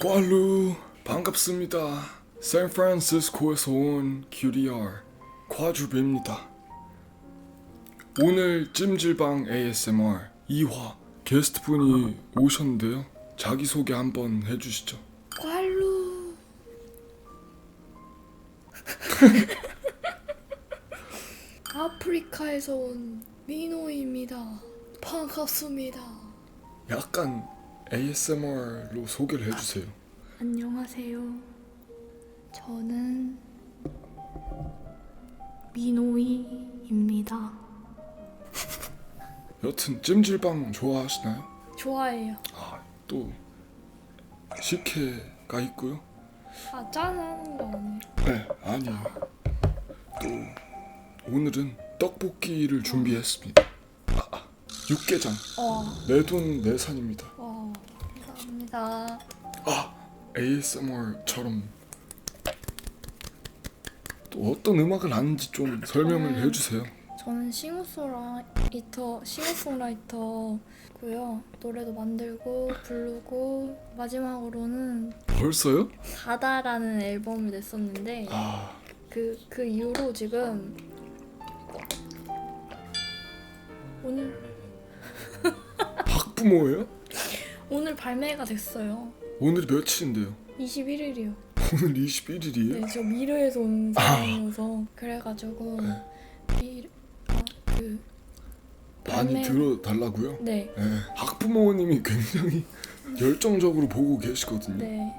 꽈루 반갑습니다. 샌프란시스코에서 온 QDR 과주배입니다. 오늘 찜질방 ASMR 2화 게스트분이 오셨는데요. 자기소개 한번 해주시죠. 꽐루 아프리카에서 온 민호입니다. 반갑습니다. 약간 ASMR로 소개를 해주세요. 안녕하세요. 저는 민호이입니다. 여튼 찜질방 좋아하시나요? 좋아해요. 아, 또 식혜가 있고요. 아 짠하는 거 아니에요? 네, 아니요. 또 오늘은 떡볶이를 준비했습니다. 아, 아, 육개장 와, 내돈 내산입니다. 와, 감사합니다. 아, ASMR처럼 또 어떤 음악을 하는지 좀 설명을 저는- 해주세요. 저는 싱어송라이터, 싱어송라이터고요. 노래도 만들고 부르고 마지막으로는 벌써요? 바다라는 앨범을 냈었는데 아, 그, 그 이후로 지금 오늘 학부모예요? 오늘 발매가 됐어요. 오늘이 며칠인데요? 21일이요. 오늘 21일이에요? 네, 저 미르에서 온 아. 사람이어서 그래가지고 네. 미르 아, 그 많이 발매- 들어달라고요? 네, 네, 학부모님이 굉장히 열정적으로 보고 계시거든요. 네.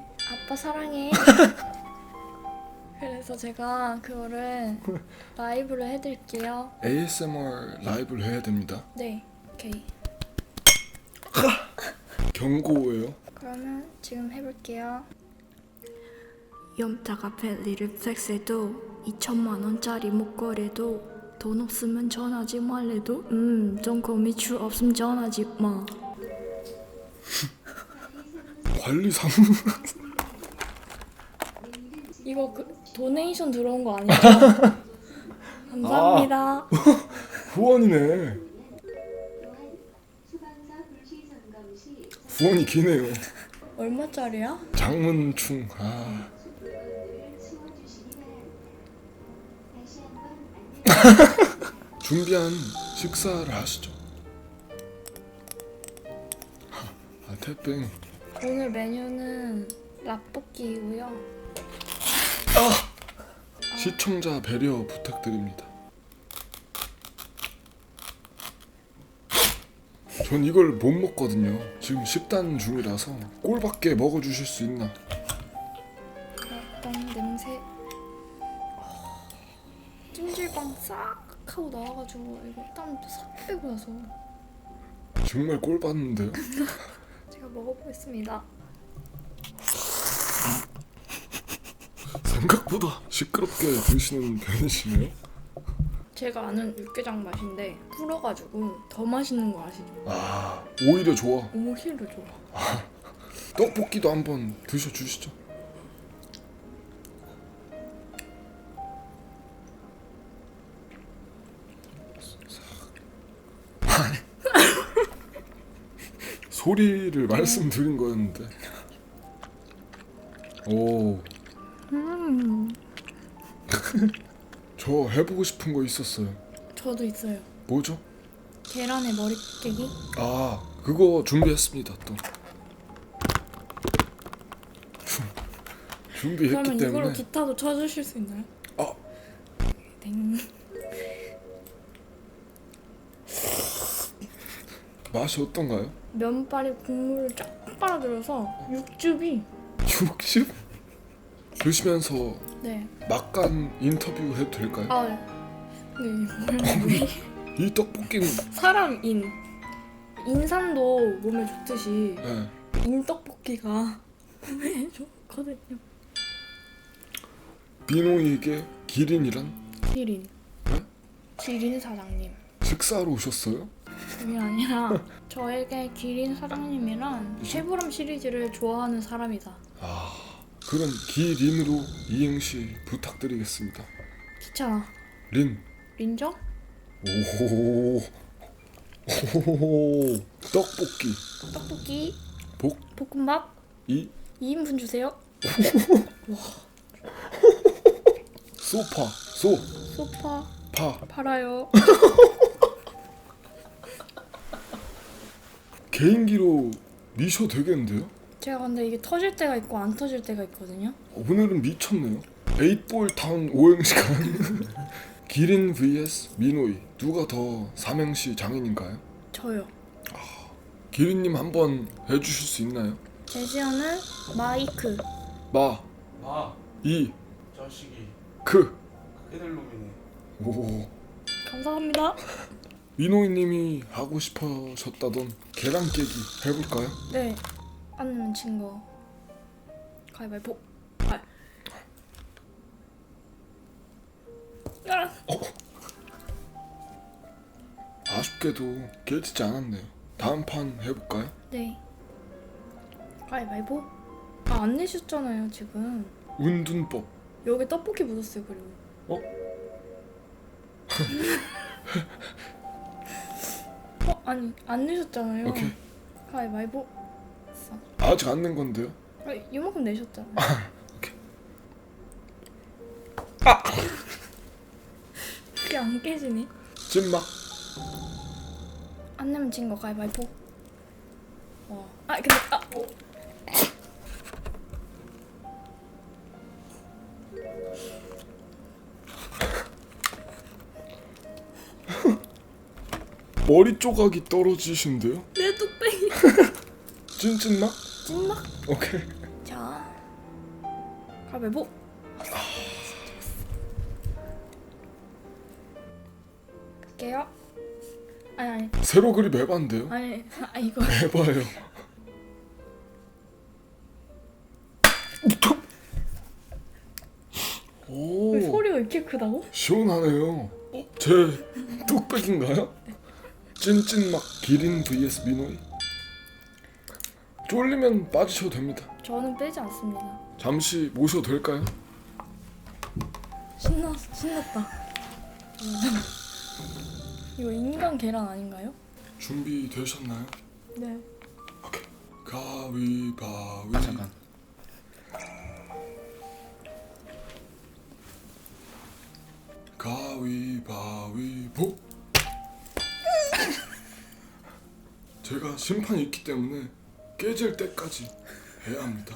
아빠 사랑해. 그래서 제가 그거를 라이브로 해드릴게요. ASMR 라이브를 해야 됩니다. 네, 오케이. 경고예요. 그러면 지금 해볼게요. 염자가 벨리를 섹스해도 2천만 원짜리 목걸이도 돈 없으면 전화지 말래도 음좀 고미출 없으면 전화지 마. 관리 사무 이거 그 도네이션 들어온 거 아니죠? 감사합니다. 후원이네. 후원이 기네요. 얼마짜리야? 장문충. 아. 준비한 식사를 하시죠. 아, 태뱅. 오늘 메뉴는 라볶이고요. 시청자 배려 부탁드립니다. 전 이걸 못 먹거든요. 지금 식단 중이라서 꼴밖에 먹어주실 수 있나? 약간 냄새. 찜질방 싹 하고 나와가지고 이거 땀도 싹 빼고 나서 정말 꼴 봤는데요. 제가 먹어보겠습니다. 생각보다 시끄럽게 드시는 편이시네요. 제가 아는 육개장 맛인데 불어가지고 더 맛있는 거 아시죠? 아 오히려 좋아. 오히려 좋아. 떡볶이도 한번 드셔주시죠. 소리를 말씀드린 거였는데. 오, 음, 저 해보고 싶은 거 있었어요. 저도 있어요. 뭐죠? 계란에 머리 깨기? 아, 그거 준비했습니다. 또 준비했기 그러면 이걸로 때문에. 기타도 쳐주실 수 있나요? 아, 땡. 맛이 어떤가요? 면발에 국물을 쫙 빨아들여서 육즙이 60? 드시면서 네. 막간 인터뷰 해도 될까요? 아 네. 이걸 이 떡볶이는 사람 인 인삼도 몸에 좋듯이 네, 인떡볶이가 몸에 좋거든요. 비노이에게 기린이란 기린. 네? 기린 사장님. 식사로 오셨어요? 그게 아니라 저에게 기린 사장님이란 쉐브람 시리즈를 좋아하는 사람이다. 아, 그럼 기린으로 이행시 부탁드리겠습니다. 귀찮아. 린. 린정? 오. 오. 떡볶이. 떡볶이, 복. 볶음밥, 이. 2인분 주세요. 소파 소 소파 파 팔아요. 개인기로 미셔 되겠는데요? 제가 근데 이게 터질 때가 있고 안 터질 때가 있거든요. 오늘은 미쳤네요. 에잇볼 타운 오행시간 기린 vs 미노이 누가 더 삼행시 장인인가요? 저요. 기린님 한번 해주실 수 있나요? 제시어는 마이크. 마, 아 이, 자식이 크. 애들 놈이네 오. 감사합니다. 미노이님이 하고 싶으셨다던 계란 깨기 해볼까요? 네. 안 내면 진 거. 가위바위보. 아. 야. 아쉽게도 깨지지 않았네요. 다음 판 해볼까요? 네. 가위바위보. 아, 안 내셨잖아요, 지금. 운둔법. 여기 떡볶이 묻었어요, 그리고. 어? 어, 아니, 안 내셨잖아요. 오케이. 가위바위보. 싸. 아직 안 낸 건데요. 아, 이만큼 내셨잖아요. 오케이. 그게 안 깨지네. 찐막. 안 내면 진 거 가위바위보. 와. 아, 근데, 아. 어. 머리 조각이 떨어지신데요? 내 뚝배기. 찐찐막? 찐막. 오케이. 자. 가위바위보. 갈게요. 아니, 아니. 세로 그립 에반데요? 아니, 아, 이거. 에바예요. 오. 왜 소리가 이렇게 크다고? 시원하네요. 어? 제 뚝배기인가요? 찐찐막 기린 vs 미노이. 쫄리면 빠지셔도 됩니다. 저는 빼지 않습니다. 잠시 모셔도 될까요? 신나 신났다. 이거 인간 계란 아닌가요? 준비 되셨나요? 네. 오케이. 가위바위. 아 잠깐 가위바위보. 제가 심판이 있기 때문에 깨질 때까지 해야 합니다.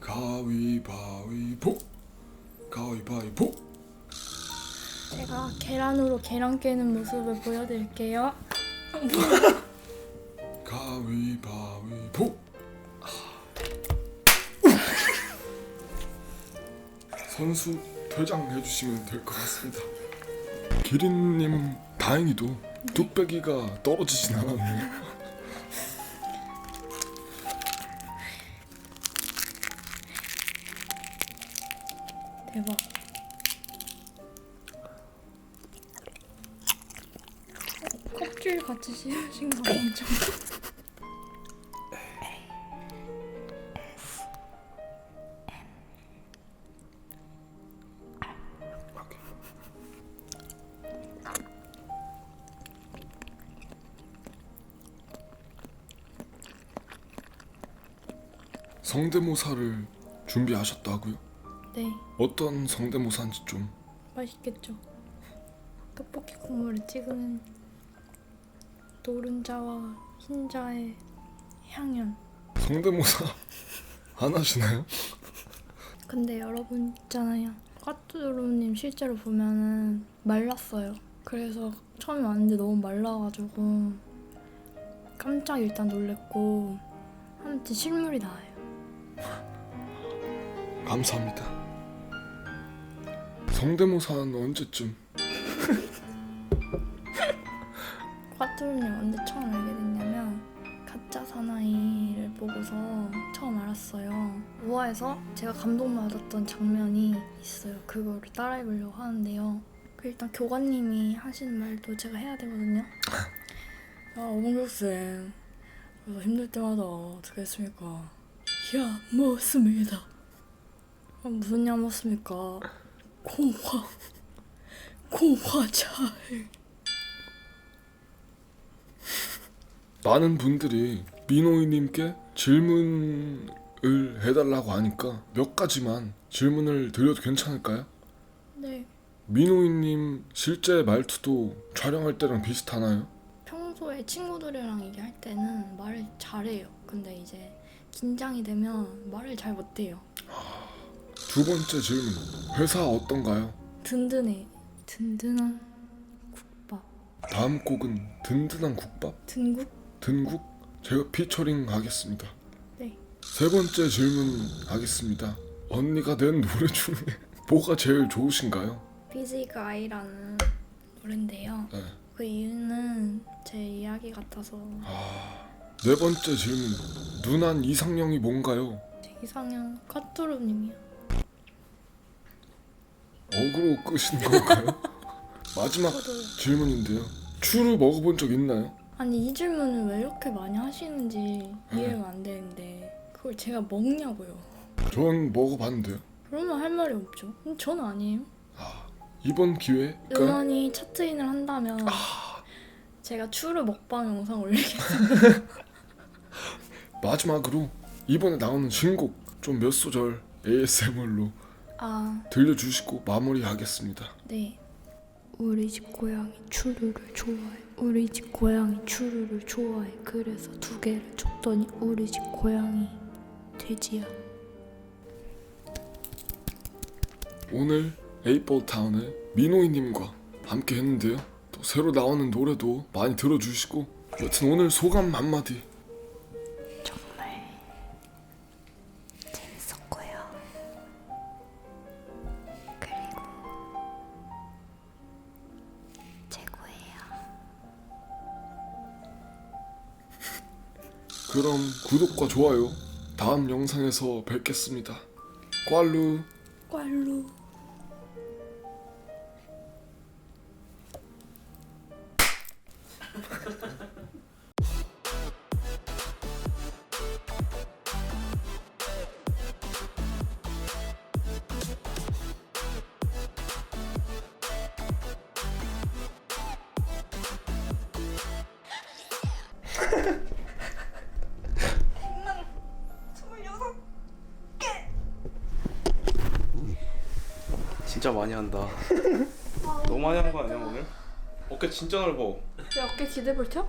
가위바위보. 가위바위보. 제가 계란으로 계란 깨는 모습을 보여드릴게요. 가위바위보. 선수 퇴장 해주시면 될 것 같습니다. 기린님은 다행히도 뚝배기가 떨어지진 않았네요. 대박. 어, 껍질 같이 씹으신 거 엄청. 성대모사를 준비하셨다고요? 네, 어떤 성대모사인지 좀 맛있겠죠. 떡볶이 국물에 찍은 노른자와 흰자의 향연. 성대모사 안 하시나요? 근데 여러분 있잖아요. 까뚜루님 실제로 보면은 말랐어요. 그래서 처음에 왔는데 너무 말라가지고 깜짝 일단 놀랬고 아무튼 실물이 나와요. 감사합니다. 성대모사는 언제쯤? 까뚜루님 언제 처음 알게 됐냐면 가짜 사나이를 보고서 처음 알았어요. 우화에서 제가 감동받았던 장면이 있어요. 그거를 따라 해보려고 하는데요. 그 일단 교관님이 하시는 말도 제가 해야 되거든요. 야, 어몽교쌤. 그래서 힘들 때마다 어떻게 했습니까? 야, 먹었습니다. 그럼 무슨 약 먹습니까? 공화. 공화차를. 많은 분들이 민호이님께 질문을 해달라고 하니까 몇 가지만 질문을 드려도 괜찮을까요? 네. 민호이님 실제 말투도 촬영할 때랑 비슷하나요? 평소에 친구들이랑 얘기할 때는 말을 잘해요. 근데 이제 긴장이 되면 말을 잘 못해요. 두 번째 질문. 회사 어떤가요? 든든해. 든든한 국밥. 다음 곡은 든든한 국밥? 든국? 든국? 제가 피처링 하겠습니다. 네. 세 번째 질문 하겠습니다. 언니가 낸 노래 중에 뭐가 제일 좋으신가요? 비지가 아이라는 노래인데요. 네. 그 이유는 제 이야기 같아서 네 번째 질문. 누난 이상형이 뭔가요? 제 이상형 카투루님이요. 어그로 끄신 건가요? 마지막 질문인데요. 추루 먹어본 적 있나요? 아니 이 질문을 왜 이렇게 많이 하시는지 이해가 안 되는데 그걸 제가 먹냐고요. 네. 전 먹어봤는데요. 그러면 할 말이 없죠. 전 아니에요. 이번 기회에 그러니까 음원이 차트인을 한다면 제가 추루 먹방 영상 올리겠습니다. 마지막으로 이번에 나오는 신곡 좀 몇 소절 ASMR로 아 들려주시고 마무리하겠습니다. 네. 우리 집 고양이 추루를 좋아해. 우리 집 고양이 추루를 좋아해. 그래서 두 개를 줬더니 우리 집 고양이 돼지야. 오늘 에이볼타운의 민호이님과 함께 했는데요. 또 새로 나오는 노래도 많이 들어주시고 여튼 오늘 소감 한마디 그럼 구독과 좋아요 다음 영상에서 뵙겠습니다. 꽈루 꽐루. 진짜 많이 한다. 너무 많이 한 거 아니야 오늘? 어깨 진짜 넓어. 왜 어깨 기대볼 쳐?